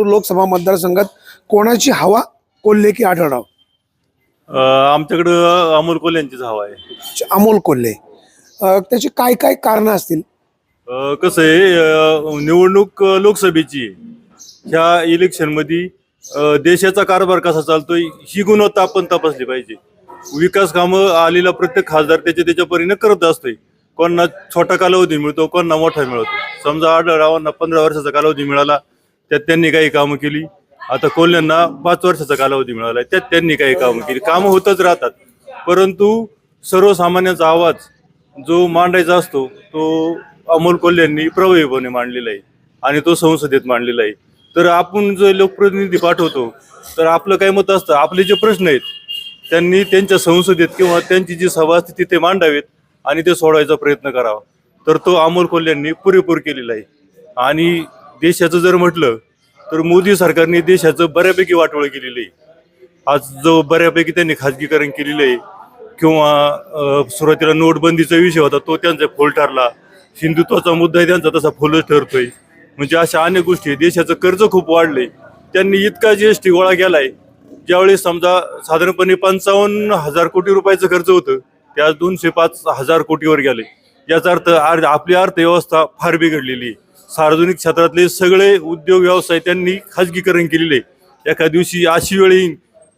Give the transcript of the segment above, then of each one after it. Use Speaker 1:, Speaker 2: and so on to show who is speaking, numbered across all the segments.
Speaker 1: लातूर लोकसभा मतदारसंघात कोणाची हवा कोल्हे की आढळराव?
Speaker 2: आमच्याकडं अमोल कोल यांचीच हवा आहे.
Speaker 1: अमोल कोल्हे. अ, त्याची काय काय कारणं असतील?
Speaker 2: अ, कसं आहे अ, निवडणूक अ, लोकसभेची आहे. ह्या इलेक्शनमध्ये अ, देशाचा कारभार कसा चालतोय ही गुणवत्ता आपण तपासली पाहिजे. विकास कामं आलेला प्रत्येक खासदार त्याच्या त्याच्या परीने करत असतोय. कोणाला छोटा कालावधी मिळतो कोणाला मोठा मिळतो. समजा आढळरावांना पंधरा वर्षाचा कालावधी मिळाला त्यात त्यांनी काही कामं केली. आता कोल्ह्यांना पाच वर्षाचा कालावधी मिळाला त्यात त्यांनी काही कामं केली. कामं होतच राहतात. परंतु सर्वसामान्यांचा आवाज जो मांडायचा असतो तो अमोल कोल्ह्यांनी प्रभावीपणे मांडलेला आहे आणि तो संसदेत मांडलेला आहे. तर आपण जो लोकप्रतिनिधी पाठवतो तर आपलं काय मत असतं? आपले जे प्रश्न आहेत त्यांनी त्यांच्या संसदेत किंवा त्यांची जी सभा असते तिथे मांडावेत आणि ते सोडवायचा प्रयत्न करावा. तर तो अमोल कोल्ह्यांनी पुरेपूर केलेला आहे. आणि देशाचं जर म्हटलं तर मोदी सरकारने देशाचं बऱ्यापैकी वाटोळ केलेलं आहे. आज जो बऱ्यापैकी त्यांनी खाजगीकरण केलेलं आहे किंवा सुरुवातीला नोटबंदीचा विषय होता तो त्यांचा फोल ठरला. हिंदुत्वाचा मुद्दा आहे त्यांचा तसा फोलच ठरतोय. म्हणजे अशा अनेक गोष्टी देशाचं कर्ज खूप वाढलंय. त्यांनी इतका जी एस टी गोळा केलाय ज्यावेळेस समजा साधारणपणे पंचावन्न हजार कोटी रुपयाचं खर्च होतं ते आज दोनशे पाच हजार कोटीवर गेले. याचा अर्थ आपली अर्थव्यवस्था फार बिघडलेली आहे. सार्वजनिक क्षेत्रातले सगळे उद्योग व्यवसाय त्यांनी खाजगीकरण केलेले आहे. एका दिवशी अशी वेळ येईन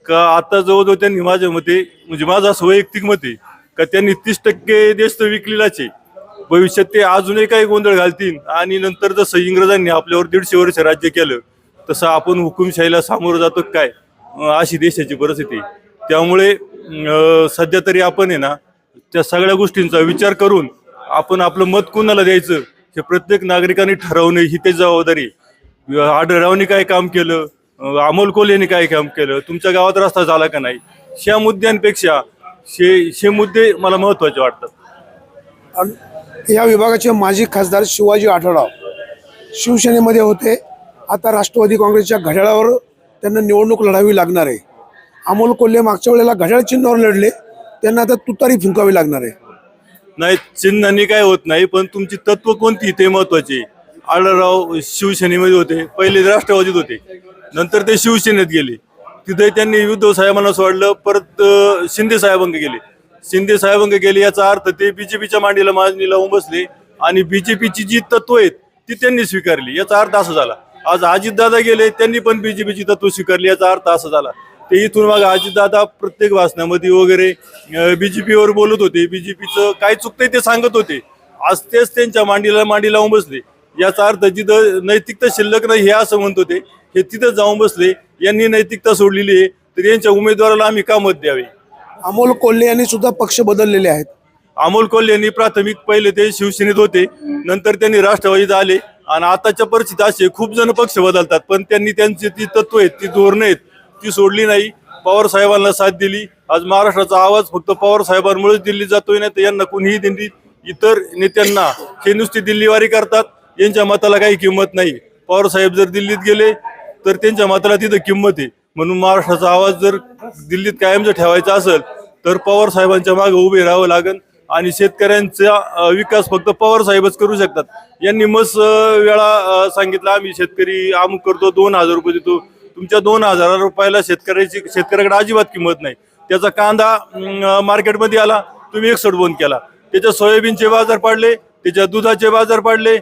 Speaker 2: का आता जवळजवळ त्यांनी माझ्या मते म्हणजे माझं असं वैयक्तिक मते का त्यांनी तीस टक्के देश तर विकलेलाच आहे. भविष्यात ते अजूनही काही गोंधळ घालतील आणि नंतर जसं इंग्रजांनी आपल्यावर दीडशे वर्ष राज्य केलं तसं आपण हुकुमशाहीला सामोरं जातो काय? अशी देशाची परिस्थिती त्यामुळे सध्या तरी आपण आहे ना त्या सगळ्या गोष्टींचा विचार करून आपण आपलं मत कोणाला द्यायचं? हे प्रत्येक नागरिकांनी ठरवणे ही त्याची जबाबदारी आहे. काय काम केलं? अं, अमोल कोल्हेने काय काम केलं? तुमच्या गावात रस्ता झाला का नाही? ह्या मुद्द्यांपेक्षा हे हे मुद्दे मला महत्त्वाचे वाटतात.
Speaker 1: या विभागाचे माजी खासदार शिवाजी आढळराव शिवसेनेमध्ये होते. आता राष्ट्रवादी काँग्रेसच्या घड्याळावर त्यांना निवडणूक लढावी लागणार आहे. अमोल कोल्हे मागच्या वेळेला घड्याळ चिन्हावर लढले. त्यांना आता तुतारी फुंकावी लागणार आहे.
Speaker 2: नाही चिन्हाने काय होत नाही पण तुमची तत्व कोणती? ते महत्त्वाचे. आढळराव शिवसेनेमध्ये होते पहिले राष्ट्रवादीत होते. नंतर ते शिवसेनेत गेले. तिथे त्यांनी उद्धव साहेबांना सोडलं परत शिंदे साहेबांक गेले. शिंदे साहेबांक गेले याचा अर्थ ते बीजेपीच्या मांडीला मांडणी लावून बसले आणि बीजेपीची जी तत्व आहेत ती त्यांनी स्वीकारली. याचा अर्थ असा झाला. आज अजितदादा गेले त्यांनी पण बीजेपीची तत्व स्वीकारली याचा अर्थ असा झाला. ते इथून मग अजितदादा प्रत्येक भाषणामध्ये वगैरे बीजेपीवर बोलत होते. बीजेपीचं काय चुकतंय ते सांगत होते. आज तेच त्यांच्या मांडीला मांडी लावून बसले. याचा अर्थ जिथं नैतिकता शिल्लक नाही हे असं म्हणत होते हे तिथं जाऊन बसले. यांनी नैतिकता सोडलेली आहे तर यांच्या उमेदवाराला आम्ही का मत द्यावे?
Speaker 1: अमोल कोल्हे यांनी सुद्धा पक्ष बदललेले आहेत.
Speaker 2: अमोल कोल्हे यांनी प्राथमिक पहिले ते शिवसेनेत होते नंतर त्यांनी राष्ट्रवादीत आले. आणि आताच्या परिस्थितीत असे खूप जण पक्ष बदलतात पण त्यांनी त्यांची ती तत्व आहेत ती धोरणं आहेत ती सोडली नाही पवार साहेबांना साथ दिली. आज महाराष्ट्राचा आवाज फक्त पवार साहेबांमुळेच दिल्ली जातोय नाही तर यांना कोणीही दिली इतर नेत्यांना हे नुसती दिल्लीवारी करतात. यांच्या मताला काही किंमत नाही. पवार साहेब जर दिल्लीत गेले तर त्यांच्या मताला तिथं किंमत आहे. म्हणून महाराष्ट्राचा आवाज जर दिल्लीत कायमचा ठेवायचा असेल तर पवार साहेबांच्या मागे उभे राहावं लागेल आणि शेतकऱ्यांचा विकास फक्त पवार साहेबच करू शकतात. यांनी मस्त वेळा सांगितलं आम्ही शेतकरी अमुक करतो दोन हजार रुपये देतो. तुमच्या दोन हजार रुपयाला शेतकऱ्याची शेतकऱ्याकडे अजिबात किंमत नाही. त्याचा कांदा मार्केटमध्ये आला तुम्ही एक बंद केला. त्याच्या सोयाबीनचे बाजार पाडले त्याच्या दुधाचे बाजार पाडले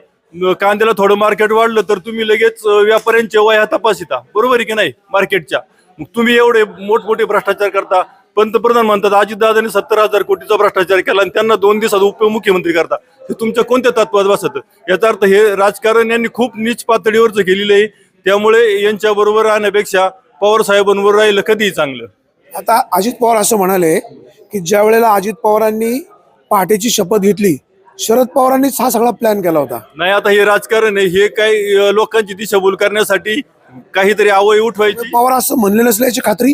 Speaker 2: कांद्याला थोडं मार्केट वाढलं तर तुम्ही लगेच अं, व्यापाऱ्यांचे वया तपासिता बरोबर आहे की नाही? मार्केटच्या. मग तुम्ही एवढे मोठमोठे भ्रष्टाचार करता. पंतप्रधान म्हणतात अजितदादांनी सत्तर हजार कोटीचा भ्रष्टाचार केला आणि त्यांना दोन दिवसात उपमुख्यमंत्री करता. हे तुमच्या कोणत्या तत्वात बसत? याचा अर्थ हे राजकारण यांनी खूप नीच पातळीवरच केलेलं आहे. त्यामुळे यांच्या बरोबर राहण्यापेक्षा पवार साहेबांवर राहिलं कधीही चांगलं.
Speaker 1: आता अजित पवार असं म्हणाले की ज्या वेळेला अजित पवारांनी पहाटेची शपथ घेतली शरद पवारांनीच हा सगळा प्लॅन केला होता.
Speaker 2: नाही आता हे राजकारण आहे हे काही लोकांची दिशाभूल करण्यासाठी काहीतरी आवय उठवायची.
Speaker 1: पवार असं म्हणले नसल्याची खात्री?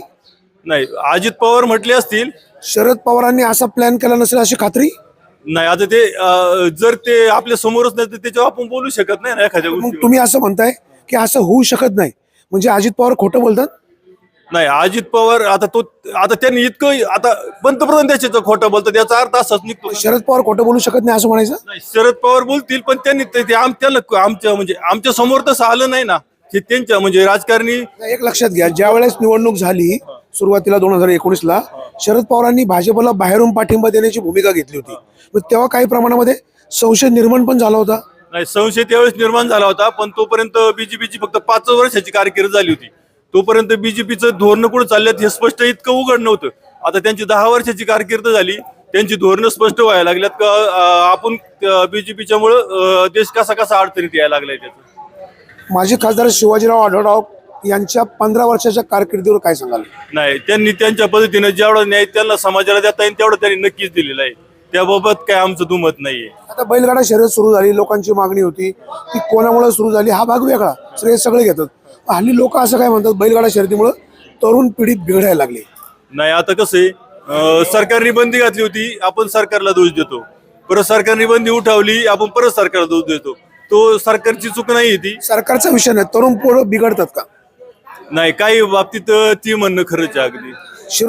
Speaker 2: नाही अजित पवार म्हटले असतील.
Speaker 1: शरद पवारांनी असा प्लॅन केला नसेल अशी खात्री?
Speaker 2: नाही आता ते अं, जर ते आपल्या समोरच नाही तर त्याच्यावर आपण बोलू शकत नाही ना एखाद्या
Speaker 1: मग तुम्ही असं म्हणताय? की असं होऊ शकत नाही. म्हणजे अजित पवार खोटं बोलतात?
Speaker 2: नाही अजित पवार आता तो आता त्यांनी इतकं आता पंतप्रधान त्याच्याचं खोटं बोलतात याचा अर्थ असाच निघतो.
Speaker 1: शरद पवार खोटं बोलू शकत नाही असं म्हणायचं?
Speaker 2: नाही शरद पवार बोलतील पण त्यांनी ते ते आम- त्यांना आमच्या म्हणजे आमच्यासमोर तसं आलं नाही ना. हे त्यांच्या म्हणजे राजकारणी
Speaker 1: एक लक्षात घ्या ज्या वेळेस निवडणूक झाली सुरुवातीला दोन हजार एकोणीसला शरद पवारांनी भाजपला बाहेरून पाठिंबा देण्याची भूमिका घेतली होती. मग तेव्हा काही प्रमाणामध्ये संशय निर्माण पण झाला होता.
Speaker 2: नाही संशय त्यावेळेस निर्माण झाला होता पण तोपर्यंत बीजेपीची फक्त पाच वर्षाची कारकीर्द झाली होती. तोपर्यंत बीजेपीचं धोरण कुठं चालल्यात हे स्पष्ट इतकं उघड नव्हतं. आता त्यांची दहा वर्षाची कारकीर्द झाली. त्यांची धोरणं स्पष्ट व्हायला लागल्यात का आपण बीजेपीच्या मुळे देश कसा कसा अडचणीत यायला लागलाय त्याचं?
Speaker 1: माजी खासदार शिवाजीराव आढळराव यांच्या पंधरा वर्षाच्या कारकिर्दीवर काय सांगाल?
Speaker 2: नाही त्यांनी त्यांच्या पद्धतीने जेवढा न्याय त्यांना समाजाला देता येईल तेवढं त्यांनी नक्कीच दिलेलं आहे. त्याबाबत काय आमचं दुमत नाहीये.
Speaker 1: आता बैलगाडा शर्यत सुरू झाली लोकांची मागणी होती ती कोणामुळे सुरू झाली हा भाग वेगळा. श्रेय सगळे घेतात. हल्ली लोक असं काय म्हणतात बैलगाडा शर्यतीमुळे तरुण पिढी बिघडायला लागली.
Speaker 2: नाही आता कसं आहे अं, सरकारने बंदी घातली होती आपण सरकारला दोष देतो. परत सरकारने बंदी उठवली आपण परत सरकारला दोष देतो. तो सरकारची चूक नाही ती.
Speaker 1: सरकारचा विषय नाही तरुण पोरं बिघडतात का?
Speaker 2: नाही काही बाबतीत अं, ती म्हणणं खरंच आहे अगदी.
Speaker 1: शिर